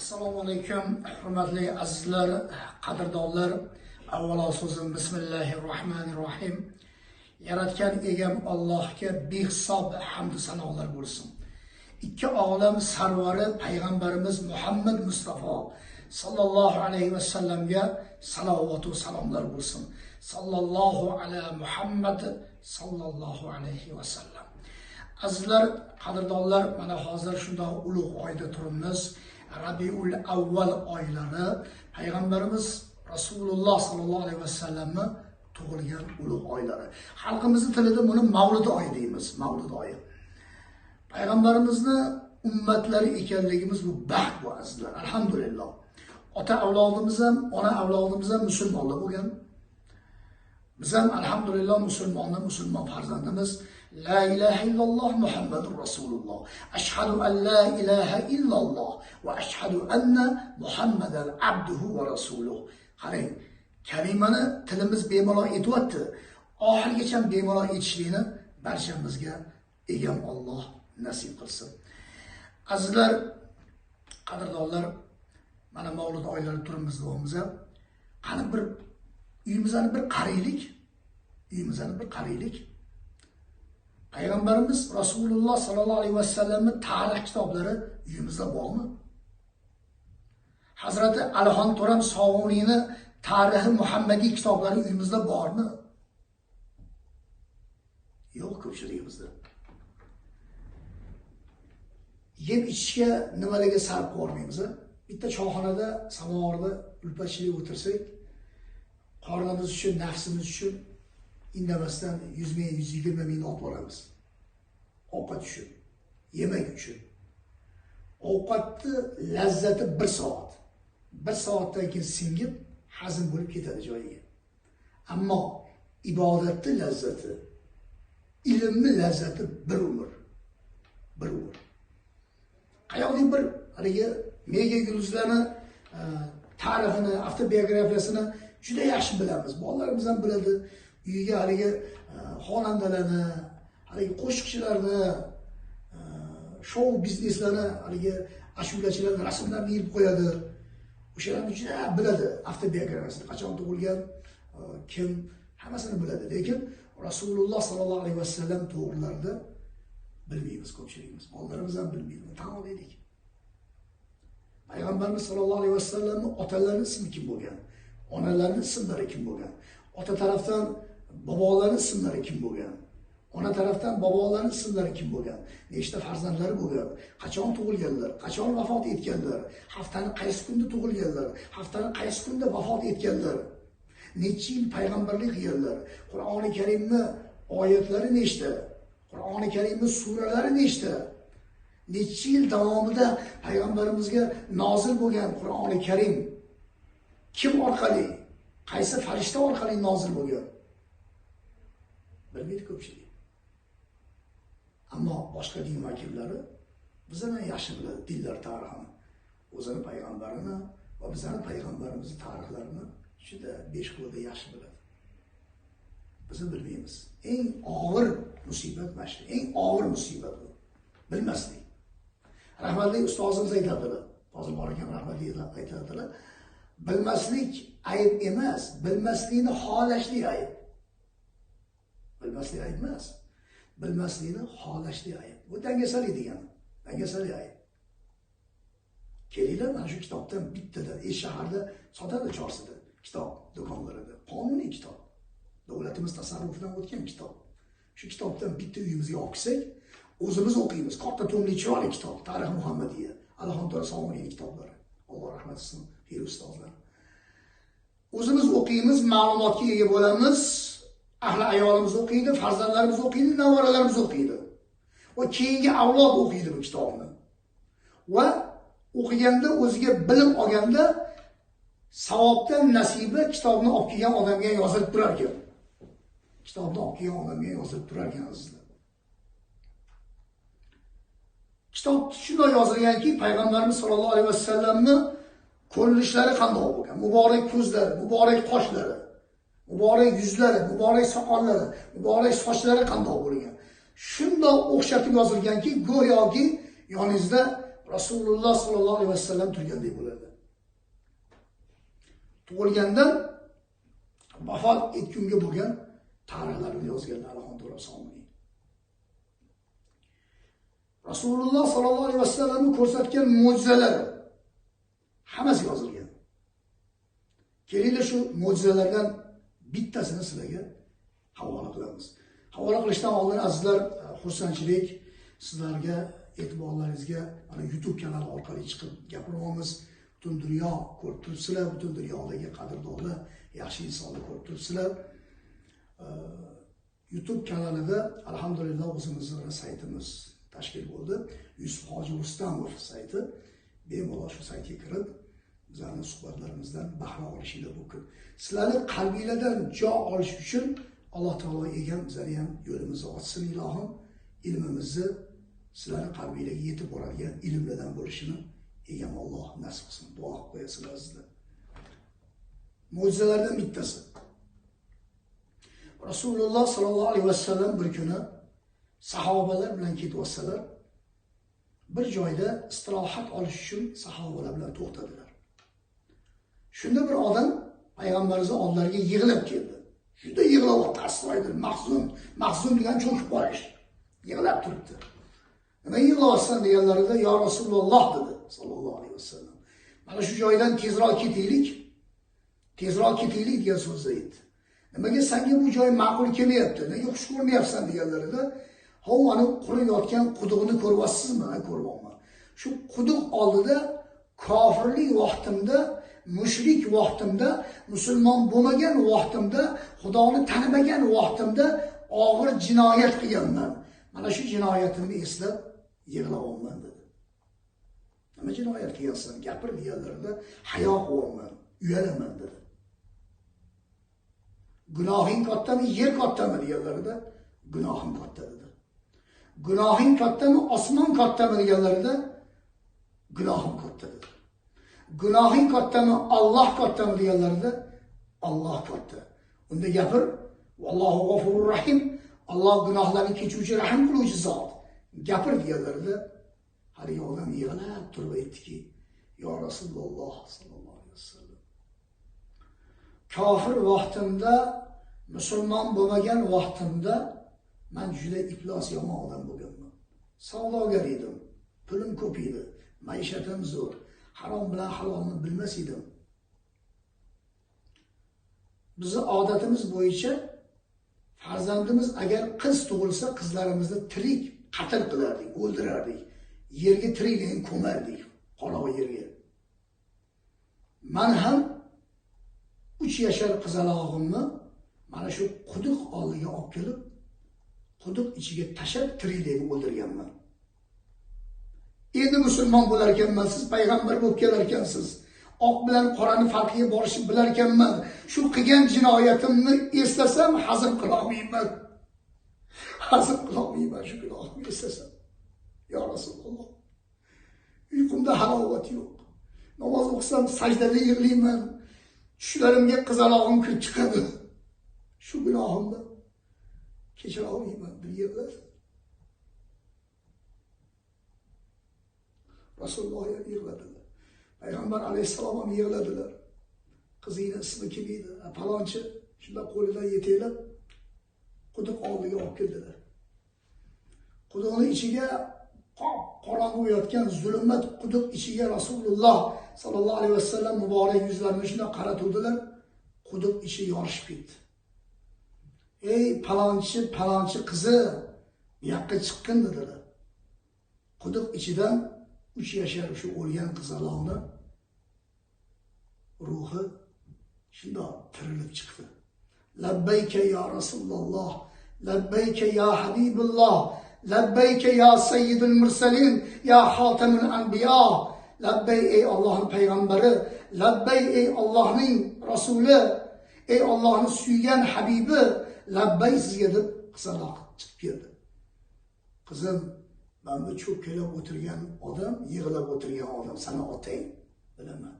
assalomu alaykum hurmatli azizlar qadrdonlar. Avvalo so'zim bismillahi rohmanir rohim yaratgan egam allohga behisob hamdu sanolar bo'lsin. Ikki olam sarvari payg'ambarimiz muhammad mustafa sallallohu alayhi vasallamga salovatu salomlar bo'lsin. Sallallohu ala muhammad sallallohu alayhi vasallam. Azizlar qadrdonlar mana hozir shundoq ulug' oyda turibmiz. Rabiul avval oylari payg'ambarimiz rasululloh sollallohu alayhi vasallamni tug'ilgan ulug' oylari. Xalqimizni tilida buni mavlud oyi deymiz mavlud oyi. Payg'ambarimizni ummatlari ekanligimiz bu baxt bu azizlar alhamdulillah. Ota avlodimiz ham ona avlodimiz ham musulmonlar bo'lgan. Biz ham alhamdulillah musulmonni musulmon farzandimiz. La ilaha illalloh Muhammadur Rasululloh. Ashhadu an la ilaha illalloh va ashhadu anna Muhammadan abduhu va rasuluh. Qarang, kalimani tilimiz bemalol aytyapti. Oxirigacha bemalol aytishlikni barchamizga egam Alloh nasib qilsin. Azizlar, qadrdonlar, mana Mavlud oylari turimiz davomida qani bir uyimizni bir qaraylik. Uyimizni bir qaraylik. Payg'ambarimiz Rasululloh sallallohu alayhi vasallamni tarix kitoblari uyimizda bormi? Hazrati Alixon To'ram Sog'uniyni tarixi Muhammadiy kitoblari uyimizda bormi? Yo'q ko'pchiligimizda. Yeb ichishga nimalarga sarf qilmaymiz? Bitta choyxonada, samovarda ulpachilik o'tirsak, qornimiz uchun, nafsimiz uchun indamasdan 100 ming, 120 mingni olib boramiz. Ovqat uchun, yemak uchun. Ovqatni lazzati 1 soat. 1 soatdan keyin singib, hazm bo'lib ketadi joyiga. Ammo ibodatni lazzati, ilmni lazzati bir umr. Bir umr. Qayoqning bir haligi mega yulduzlarni e, tarixini, avtobiografiyasini juda yaxshi bilamiz. Bolalarimiz ham biladi. Uyiga haligi e, xonandalarni haligi qo'shiqchilarni e, shou bizneslarni haligi ashulachilarni rasmlarini ilib qo'yadi. O'shalarni juda biladi avtobiografiyasini qachon tug'ilgan e, kim hammasini biladi. Lekin rasululloh sollallohu alayhi vasallam to'g'rilarida bilmaymiz ko'pchiligimiz. Bolalarimiz ham bilmaydi. Tan olaylik payg'ambarimiz sollallohu alayhi vasallamni otalarini ismi kim bo'lgan? Onalarini ismlari kim bo'lgan? Ota tarafdan bobolarni ismlari kim bo'lgan? Ona tarafdan bobolarni ismlari kim bo'lgan? Nechta farzandlari bo'lgan? Qachon tug'ilganlar? Qachon vafot etganlar? Haftani qaysi kunda tug'ilganlar? Haftani qaysi kunda vafot etganlar? Necha yil payg'ambarlik qilganlar? Qur'oni karimni oyatlari nechta? Qur'oni karimni suralari nechta? Necha yil davomida payg'ambarimizga nozil bo'lgan qur'oni karim kim orqali qaysi farishta orqali nozil bo'lgan? Bilmaydi ko'pchilik. Ammo boshqa din vakillari bizdan yaxshi biladi dinlar tarixini. O'zini payg'ambarini va bizani payg'ambarimizni tarixlarini juda besh qo'lda yaxshi biladi. Biz bilmaymiz. Eng og'ir musibat mana shu eng og'ir musibat bu. Bilmaslik. Rahmatli ustozimiz aytadilar hozir bor ekan rahmatli aytadilar. Bilmaslik ayb emas bilmaslikni xohlashlik ayb. Bilmaslik ayb emas. Bilmaslikni xohlashlik ayb. Bu dangasalik degani. Dangasalik ayb. Kelinglar mana shu kitobdan bittadan e shaharda sotadi chorsida kitob do'konlarida. Qonuniy kitob. Davlatimiz tasarrufidan o'tgan kitob. Shu kitobdan bitta uyimizga olib kelsak o'zimiz o'qiymiz. Katta tomli chiroyli kitob. Tarix muhammadiya alixon sog'uniyni kitoblari. Alloh rahmat qilsin pir ustozlar. O'zimiz o'qiymiz ma'lumotga ega bo'lamiz. Ahli ayolimiz o'qiydi farzandlarimiz o'qiydi nevaralarimiz o'qiydi. Va keyingi avlod o'qiydi bu kitobni. Va o'qiganda o'ziga bilim olganda savobdan nasiba kitobni olib kelgan odamga yozilib turar ekan kitobni olib kelgan odamga yozilib turar ekan azizlar. Kitob shunday yozilganki payg'ambarimiz sollallohu alayhi vasallamni ko'rinishlari qandoq bo'lgan? Muborak ko'zlari muborak qoshlari. Muborak yuzlari muborak soqollari muborak sochlari qandoq bo'lgan? Shundoq o'xshatib yozilganki go'yoki yoningizda rasululloh sollallohu alayhi vasallam turgandek bo'ladi tug'ilgandan vafot etgunga bo'lgan tarixlarni yozganlar alhamdulillah rasululloh sollallohu alayhi vasallamni ko'rsatgan mo'jizalar hammasi yozilgan. Kelinglar shu mo'jizalardan bittasini sizlarga havola qilamiz. Havola qilishdan oldin azizlar xursandchilik sizlarga e'tiborlaringizga mana youtube kanali orqali chiqib gapiryapmiz butun dunyo ko'rib turibsizlar butun dunyodagi qadrdonlar yaxshi insonni ko'rib turibsizlar. Youtube kanalida alhamdulillah o'zimizni saytimiz tashkil bo'ldi. Yusuf hoji rustamov sayti bemalol shu saytga kirib bizlarni suhbatlarimizdan bahra olishinglar mumkin sizlarni qalbinglardan jo olish uchun alloh taolo egam bizlarni ham yo'limizni ochsin ilohim. Ilmimizni sizlarni qalbinglarga yetib boradigan ilmlardan bo'lishini egam olloh nasib qilsin. Duo qilib qo'yasizlar sizlar mo'jizalardan bittasi. Rasululloh sollallohu alayhi vasallam bir kuni sahobalar bilan ketyapsalar bir joyda istirohat olish uchun sahobalar bilan to'xtadilar. Shunda bir odam payg'ambarimizni oldilariga yig'lab keldi. Juda yig'layapti astoydil mahzun mahzun degan cho'kib qolish. Yig'lab turibdi. Nima yig'layapsan deganlarida yo rasululloh dedi sallallohu alayhi vasallam. Mana shu joydan tezroq ketaylik. Tezroq ketaylik degan so'zni aytdi nimaga senga bu joy ma'qul kelmayapti? Nega xush ko'rmayapsan? deganlarida hov mana qurib yotgan quduqni ko'ryapsizmi? Ko'ryapman shu quduq oldida kofirlik vaqtimda mushrik vaqtimda musulmon bo'lmagan vaqtimda xudoni tanimagan vaqtimda og'ir jinoyat qilganman. Mana shu jinoyatimni eslab yig'layapman dedi. Nima jinoyat qilgansan? Gapir deganlarida hayo qilyapman uyalaman dedi. Gunohing kattami yer kattami deganlarida gunohim katta dedi. Gunohing kattami? Osmon kattami deganlarida gunohim katta dedi. Gunohing kattami olloh kattami deganlarida olloh katta. Unda gapir vallohu g'ofurur rahim Alloh gunohlarni kechuvchi rahim qiluvchi zot. Gapir deganlarida haligi odam yig'lab turib aytdiki yo rasululloh sollallohu alayhi vasallam kofir vaqtimda musulmon bo'lmagan vaqtimda man juda iflos yomon odam bo'lganman. Savdogar edim pulim ko'p edi maishatim zo'r. Harom bilan halolni bilmas edim. Bizni odatimiz bo'yicha farzandimiz agar qiz tug'ilsa qizlarimizni tirik qatl qilardik o'ldirardik. Yerga tirikligini ko'mardik qolog'i yerga. Man ham uch yashar qizalog'imni mana shu quduq oldiga olib kelib quduq ichiga tashlab tirikligini o'ldirganman. Endi musulmon bo'lar ekanman siz payg'ambar bo'lib kelar ekansiz oq bilan qorani farqiga borishni bilar ekanman shu qilgan jinoyatimni eslasam hazm qilolmayman hazm qilolmayman shu gunohimni eslasam. Yo rasululloh uyqumda halovat yo'q. Namoz o'qisam sajdada yig'layman. Tushlarimga qizalog'im kirib chiqadi. Shu gunohimni kechira olmayman deb rasululloh ham yig'ladilar. Payg'ambar alayhissalom ham yig'ladilar. Qizingni ismi kim edi palonchi. Shunda qo'lidan yetaklab quduq oldiga olib keldilar. Quduqni ichiga qop qorong'i yotgan zulmat quduq ichiga rasululloh sollallohu alayhi vasallam muborak yuzlarini shunday qaratuvdilar. Quduq ichi yorishib ketdi. Ey palonchi palonchi qizi bu yoqqa chiqqin dedilar. Quduq ichidan üç yaşar şu olyan kızalağına ruhu şimdi tırılıp çıktı. Lebbeyke ya Resulallah, lebbeyke ya Habibillah, lebbeyke ya Seyyidül Mürselin, ya Hatemül Enbiya, lebbey ey Allah'ın peygamberi, lebbey ey Allah'ın Resulü, ey Allah'ın süyen Habibi, lebbey ziyedip kızalak çıkıp geldi. Kızım mana bu cho'kkalab o'tirgan odam yig'lab o'tirgan odam. Sani otang bilaman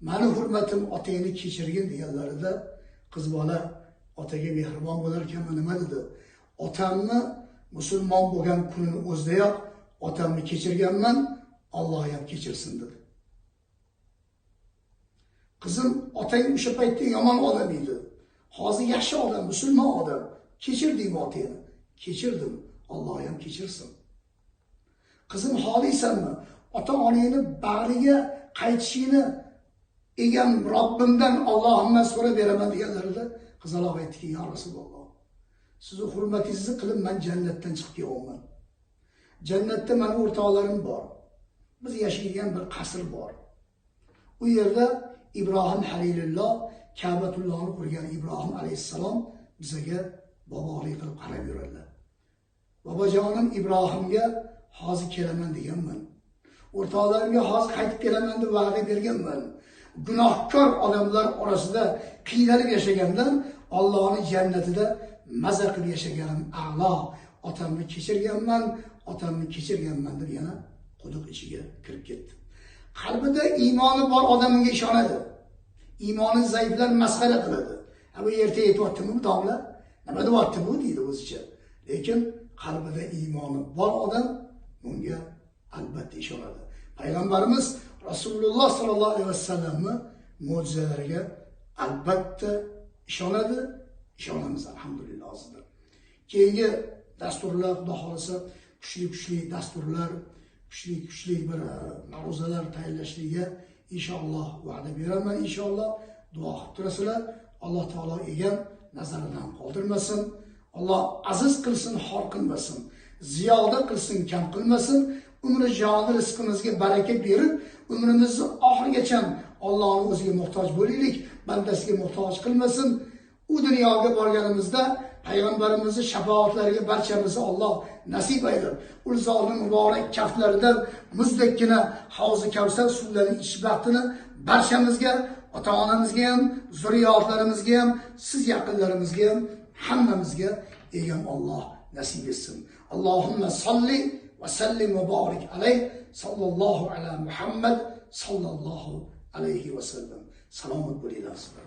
mani hurmatim otangni kechirgin deganlarida qiz bola otaga mehribon bo'lar nima? dedi. Otamni musulmon bo'lgan kunini o'zidayoq otamni kechirganman alloh ham kechirsin dedi. Qizim otang o'sha paytda yomon odam edi. Hozir yaxshi odam musulmon odam. Kechirdingmi otangni kechirdim. Alloh ham kechirsin. Qizim xohlaysanmi ota onangni bag'riga qaytishingni egam robbimdan allohimdan so'rab beraman deganlarida qizaloq aytdiki yo rasululloh sizni hurmatingizni qilib man jannatdan chiqib kelyapman. Jannatda mani o'rtoqlarim bor. Biz yashaydigan bir qasr bor. U yerda ibrohim halilulloh kabatullohni qurgan ibrohim alayhissalom bizaga bobolik qilib qarab yuradilar. Bobojonim ibrohimga hozir kelaman deganman. O'rtoqlarimga hozir qaytib kelaman deb va'da berganman. Gunohkor odamlar orasida qiynalib yashagandan ollohni jannatida maza qilib yashaganim a'lo. Otamni kechirganman otamni kechirganman deb yana quduq ichiga kirib ketdi. Qalbida iymoni bor odam unga ishonadi. Iymoni zaiflar masxara qiladi. Ha bu erta aytyaptimi bu domla? Nima deyapti bu? Deydi o'zicha. Lekin qalbida iymoni bor odam bunga albatta ishonadi. Payg'ambarimiz rasululloh sollallohu alayhi vasallamni mo'jizalariga albatta ishonadi. Ishonamiz alhamdulillah hozir. Keyingi dasturlar xudo xohlasa kuchli kuchli dasturlar kuchli kuchli bir e, ma'ruzalar tayyorlashligiga inshaalloh va'da beraman inshaalloh. Duo qilib turasizlar. Alloh taolo egam nazaridan qoldirmasin. Alloh aziz qilsin xor qilmasin. Ziyoda qilsin kam qilmasin. Umri joni rizqimizga baraka berib umrimizni oxirigacha Allohning o'ziga muhtoj bo'laylik bandasiga muhtoj qilmasin. U dunyoga borganimizda payg'ambarimizni shafoatlariga barchamizni Alloh nasib aylab u zotni muborak kaftlaridan muzdekkina havzi kavsar suvlarini ichish baxtini barchamizga ota onamizga ham zurriyotlarimizga ham siz yaqinlarimizga ham hammamizga egam Alloh nasib etsin allohimma solli va sallim va borik alayh sallallohu ala muhammad sallallohu alayhi vasallam salomat bo'linglar sizlar